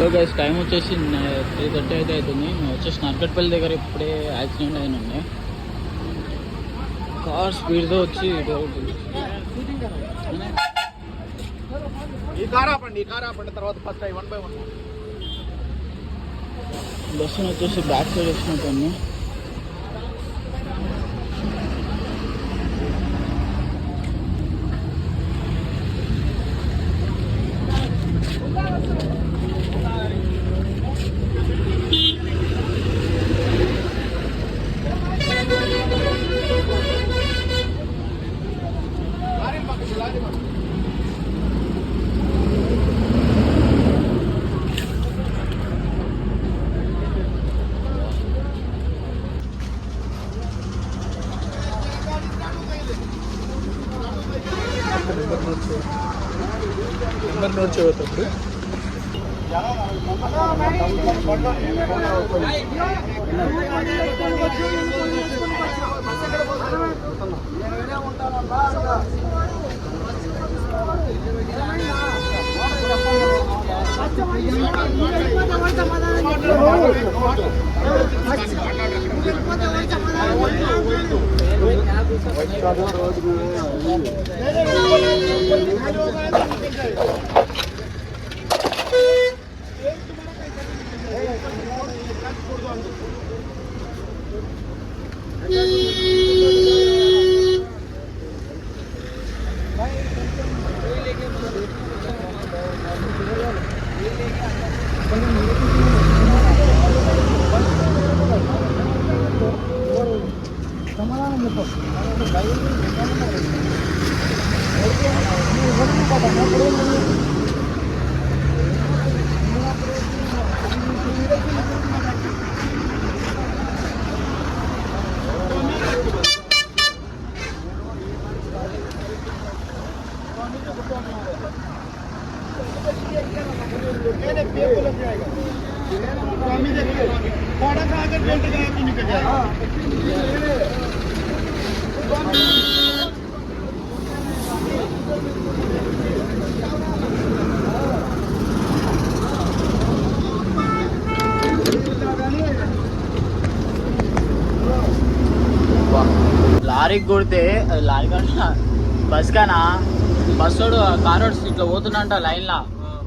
Hello guys time వచ్చేసి three thirty అయితే అవుతుంది మేము వచ్చేసి నర్కట్పల్లి దగ్గర ఇప్పుడే యాక్సిడెంట్ అయిన ఉంది కార్ స్పీడ్తో వచ్చి ఈ కార్ ఆపండి ఈ కార్ ఆపండి తర్వాత ఫస్ట్ అవి వన్ బై వన్ బస్సును వచ్చేసి బ్యాక్ సైడ్ ನಂಬರ್ ನೋಟ್ ಹೇಳ್ತಪ್ಪು రోజు I don't know. లారీకి కొడితే అది లారీ కన్నా బస్ కానా బస్సోడు కారోడు ఇట్లా పోతుండంట లైన్లో.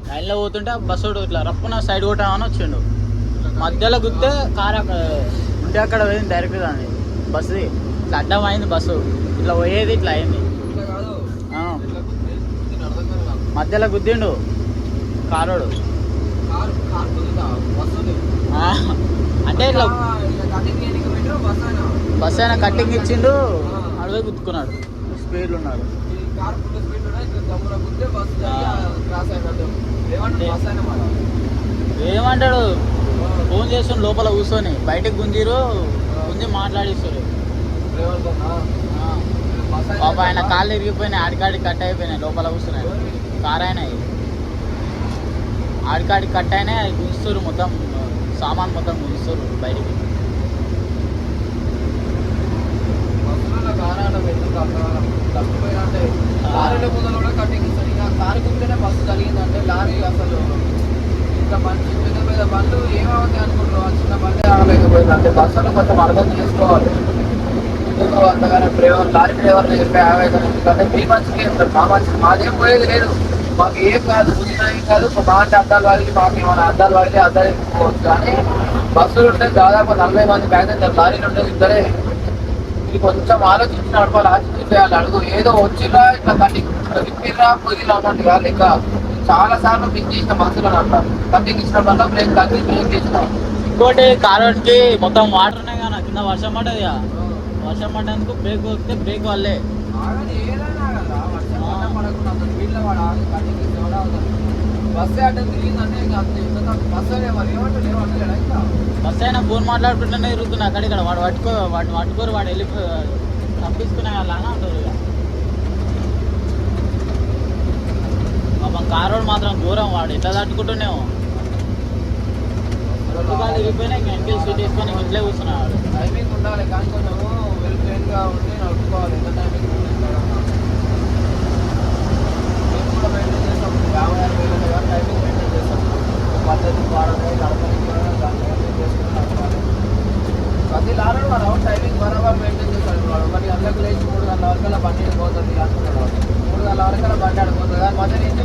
లైన్లో పోతుంటే బస్సోడు ఇట్లా రప్పున సైడ్ కొట్టామని వచ్చిండు. మధ్యలో గుద్దే కార్ అక్కడ ఉంటే అక్కడ పోయింది డైరెక్ట్ కానీ బస్సు ఇట్లా అడ్డం అయింది బస్సు. ఇట్లా పోయేది ఇట్లా అయింది. మధ్యలో గుద్దిండు కారోడు అంటే ఇట్లా బస్ అయినా కట్టింగ్ ఇచ్చిండు అడవి గుద్దుకున్నాడు. స్పీడ్లో ఉన్నాడు. ఏమంటాడు ఫోన్ చేస్తుండు లోపల కూర్చొని బయటకు గుంజిరు గుంజి మాట్లాడిస్తారు ఆ. పాప ఆయన కాళ్ళు ఇరిగిపోయినాయి ఆడికాడికి కట్ అయిపోయినాయి లోపల కూర్చున్నాయి కార్ అయినాయి ఆడికాడికి కట్ అయినాయి అది గుంజుస్తారు మొత్తం సామాన్ మొత్తం గుంజుస్తారు బయటికి. లారీలో ముందర కూడా కటింగ్ ఇస్తారు ఇంకా కారు కుంటేనే బస్సు లారీ అసలు ఇంత మంచి పెద్ద పెద్ద బండ్లు ఏమవుతాయి చిన్న బండి ఆగలేకపోయింది అంటే బస్సులు కొంచెం అర్థం చేసుకోవాలి. ఎందుకు అంతగానే డ్రైవర్ లారీ డ్రైవర్లు చెప్పే ఆవేదన. ఎందుకంటే మీ వెళ్తారు మా మంచి మాదేం పోయేది లేదు. మాకు ఏం కాదు ఏం కాదు అంటే అద్దాలు వాడికి మాకు ఏమైనా అద్దాలు వాడితే అద్దాలు ఎత్తుకోవచ్చు కానీ బస్సులు ఉంటే దాదాపు నలభై మంది ప్యాసింజర్ లారీలు ఉంటే ఇద్దరే. ఇది కొంచెం ఆలోచించి నడపాలి ఆలోచించి చేయాలి. అడుగు ఏదో వచ్చిరా ఇట్లా కటింగ్ విప్పిరా పొదిలా అన్నట్టు కాదు. ఇంకా చాలా సార్లు మిస్ చేసిన బస్సులో అంటారు కటింగ్ ఇచ్చినప్పుడల్లా బ్రేక్ తగ్గి బ్రేక్ చేసినాం. ఇంకోటి కారోడ్కి మొత్తం వాటర్ ఉన్నాయి కదా కింద వర్షం పడ్డది వర్షం పడ్డందుకు బ్రేక్ వస్తే బ్రేక్ వల్లే. బస్సు అడ్డం తిరిగిందంటే ఇంకా అంతే. బస్సు అనే మరి ఏమంటారు ఏమంటారు ఇంకా బస్ అయినా ఫోన్ మాట్లాడుకుంటూనే తిరుగుతున్నా అక్కడ ఇక్కడ. వాడు పట్టుకో వాడిని పట్టుకోరు వాడు వెళ్ళి పంపించుకునే వాళ్ళ అని అంటారు ఇక. పాపం కారోడు మాత్రం దూరం వాడు ఎట్లా తట్టుకుంటూనేమో రెండు కాళ్ళు ఇరిగిపోయినా ఇంకా ఇంటికి సీట్ వేసుకొని ఇంట్లో కూర్చున్నాడు టైమింగ్ ఉండాలి కానీ కొంచెము వెల్ ప్లేన్గా ఉండి నడుపుకోవాలి. ఎంత టైమింగ్ మేము కూడా మెయింటైన్ చేస్తాం యాభై ఆరు వేలు కానీ టైమింగ్ మెయింటైన్ చేస్తాం పద్ధతి వాడలే నడపడానికి కూడా ప్రతి లారీ వాడు టైమింగ్ బరాబర్ మెయింటైన్ చేస్తాడు వాడు లేచి మూడు గంటల వరకు బండి పోతుంది అనుకున్నాడు మూడు గంటల వరకు బండి ఆడిపోతుంది కానీ ఇంటి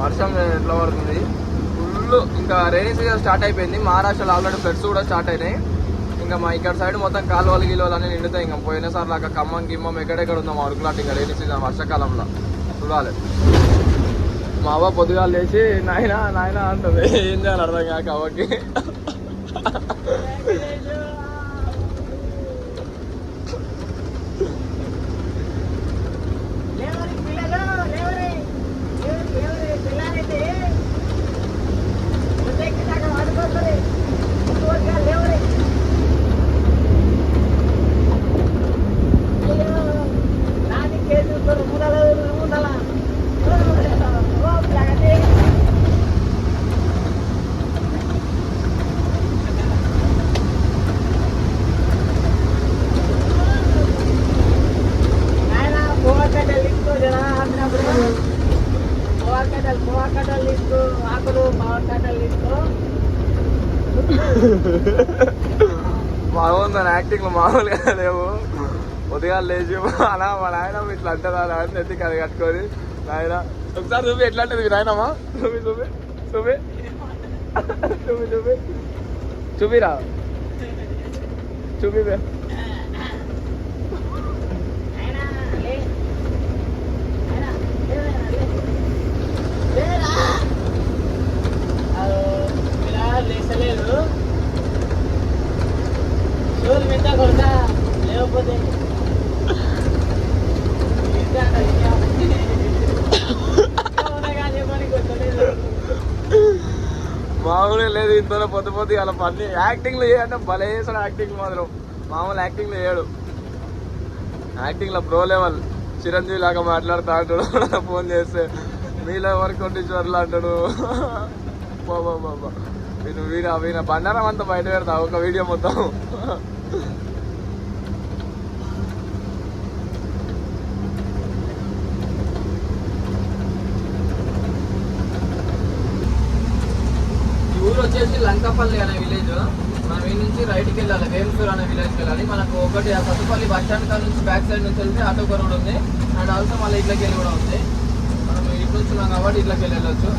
వర్షం ఎట్లా పడుతుంది? ఫుల్ ఇంకా రైనీ సీజన్ స్టార్ట్ అయిపోయింది. మహారాష్ట్రలో ఆల్రెడీ ఫ్లడ్స్ కూడా స్టార్ట్ అయినాయి. ఇంకా మా ఇక్కడ సైడ్ మొత్తం కాలువలు గిలువలు అన్నీ నిండుతాయి. ఇంకా పోయినసారి లాగా ఖమ్మం గిమ్మం ఎక్కడెక్కడ ఉందో మా అడుగులాంటి ఇంకా రైనీ సీజన్ వర్షాకాలంలో. చూడాలి. మా అవ్వ పొద్దుగాలు లేచి నాయన నాయన అంటుంది. ఏం చేయాలి అర్థం కాక అవ్వకి. లేవరి పిల్లలు మామూలుగా లేవు. ఉదయాలు లేచి అలా మా నాయన ఇట్లా అంటారా అలా అని ఎత్తి కది కట్టుకొని నాయన ఒకసారి చూపి ఎట్లా అంటే మీ నాయనమ్మా? చూపి చూపి చూపి. చూపి చూపి. చూపిరా? చూపి బే. ఆయన లే ఆయన లేవరా లే లేరా అదో ఇలా లేసలేదు రోజు మీద కొడతా లేకపోతే ఇంకా ఇంకా అవునగా చెప్పని కొట్టలేదు మామూలుగా లేదు ఇంతలో పొద్దు పొద్దు అలా పని. యాక్టింగ్లో చేయంటే భలే చేస్తాడు యాక్టింగ్ మాత్రం. మామూలు యాక్టింగ్లో చేయడు. యాక్టింగ్లో ప్రో లెవెల్ చిరంజీవి లాగా మాట్లాడుతా అంటాడు. ఫోన్ చేస్తే మీలో ఎవరు కొట్టించారు అంటాడు. బాబా బాబా వీడు వీడు వీణ బండారం అంతా బయట పెడతా ఒక వీడియో మొత్తం. ఊరు వచ్చేసి లంకపల్లి అనే విలేజ్ మనం ఈ నుంచి రైట్కి వెళ్ళాలి వేమసూర్ అనే విలేజ్కి వెళ్ళాలి. మనకు ఒకటి ఆ సత్తుపల్లి బస్ స్టాండ్ కాడ నుంచి బ్యాక్ సైడ్ నుంచి వెళ్తే ఆటో రోడ్ ఉంది. అండ్ ఆల్సో మళ్ళీ ఇట్లకి వెళ్ళి కూడా ఉంది. మనం ఇటు నుంచి ఉన్నాం కాబట్టి ఇట్లకి వెళ్ళి వెళ్ళొచ్చు.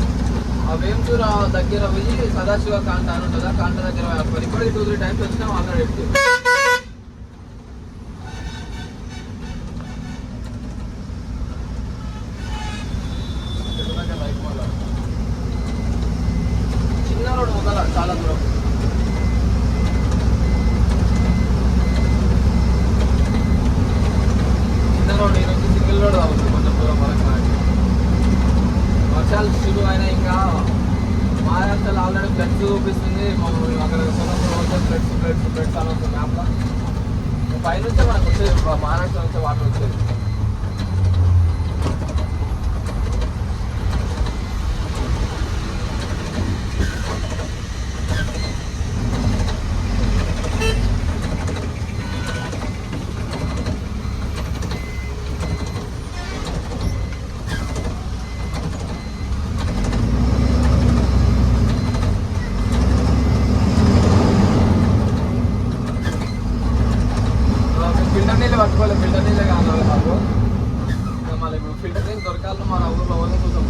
ఆ దగ్గర పోయి సదాశివ కాంట అని ఉంటుంది? ఆ కాంట దగ్గర ఇప్పుడు టూ త్రీ టైమ్స్ వచ్చినాం ఆల్రెడీ చూపిస్తుంది మనం అక్కడ ఫ్లడ్స్ ఫ్లడ్స్ ఫ్లడ్స్ అని వస్తుంది మ్యాప్లో పైనుంచే మనకు వచ్చేది మహారాష్ట్ర నుంచే వాటర్ వచ్చేది ఫిల్టర్ నీళ్ళు పట్టుకోవాలి ఫిల్టర్ నీళ్ళే కావాలి మాకు. మళ్ళీ ఇప్పుడు ఫిల్టర్ నీళ్ళు దొరకాలి మన ఊళ్ళో వాళ్ళే చూసాం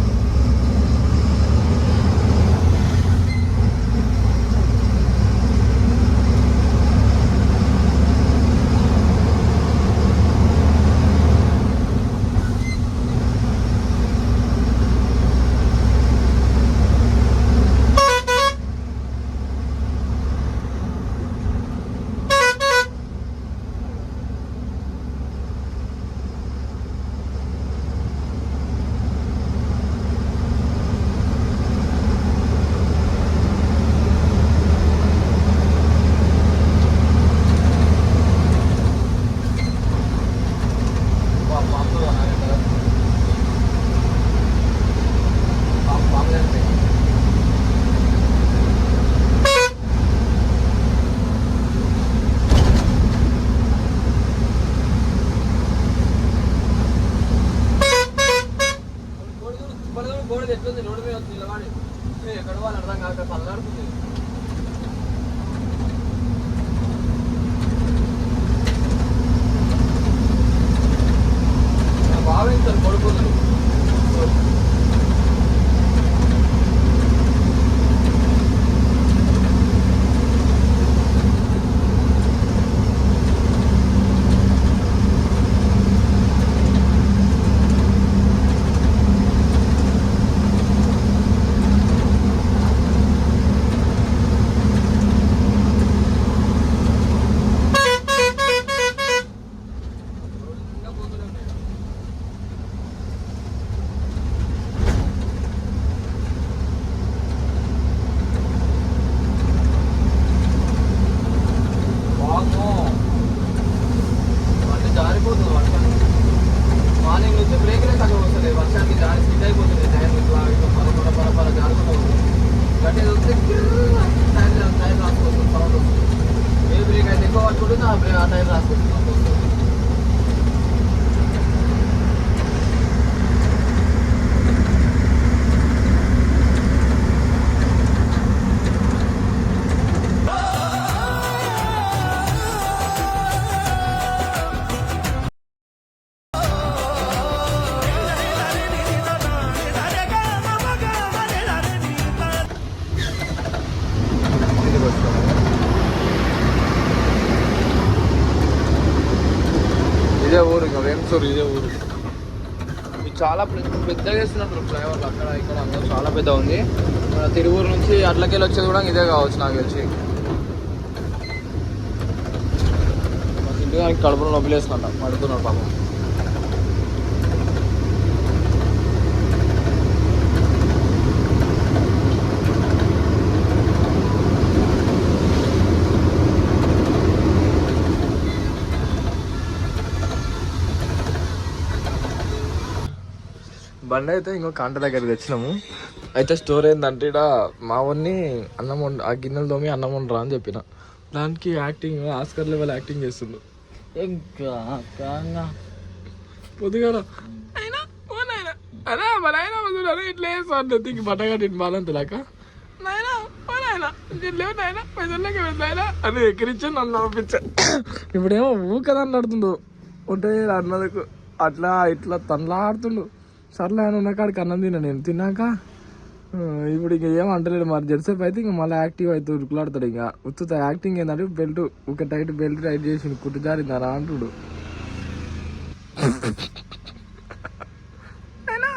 చాలా పెద్దగా వేస్తున్నారు ఫ్లైఓవర్లు అక్కడ ఇక్కడ అందరూ చాలా పెద్ద ఉంది మన తిరువూరు నుంచి అట్లకెళ్ళి వచ్చేది కూడా ఇదే కావచ్చు నాకు తెలిసి. ఇంటికి కడుపులో నొప్పిలేసుకుంటా పడుతున్నాడు పాపం. బండి అయితే ఇంకో కాంట దగ్గరికి తెచ్చినాము. అయితే స్టోర్ ఏంటంటే ఇక్కడ మా ఊరిని అన్నం వండు ఆ గిన్నెలు తోమి అన్నం వండరా అని చెప్పిన. దానికి యాక్టింగ్ ఆస్కర్ లెవెల్ యాక్టింగ్ కాంగా. పొద్దుగాల అరే మా నాయన ఇట్లా వేస్తాను తింగి బట్టగట్టి బాలంతలాక నాయనా ఓ నాయనా లేవు నాయనా పైసల్లోకి నాయనా అని ఎక్కిరించి నన్ను నవ్వించా. ఇప్పుడేమో ఊకదని నడుతుండు ఉంటే అన్నదకు అట్లా ఇట్లా తనలాడుతుండు. సర్లే అని ఉన్న కాడికి అన్నం తిన్నా నేను. తిన్నాక ఇప్పుడు ఇంక ఏం అంటలేడు మరి. జెర్సేపు అయితే ఇంక మళ్ళీ యాక్టివ్ అయితే ఉరుకులాడతాడు ఇంకా. ఉత్తుత యాక్టింగ్ ఏంటంటే బెల్ట్ ఒక టైట్ బెల్ట్ టైట్ చేసి కుట్టు జారిందారా అంటుడు. అయినా.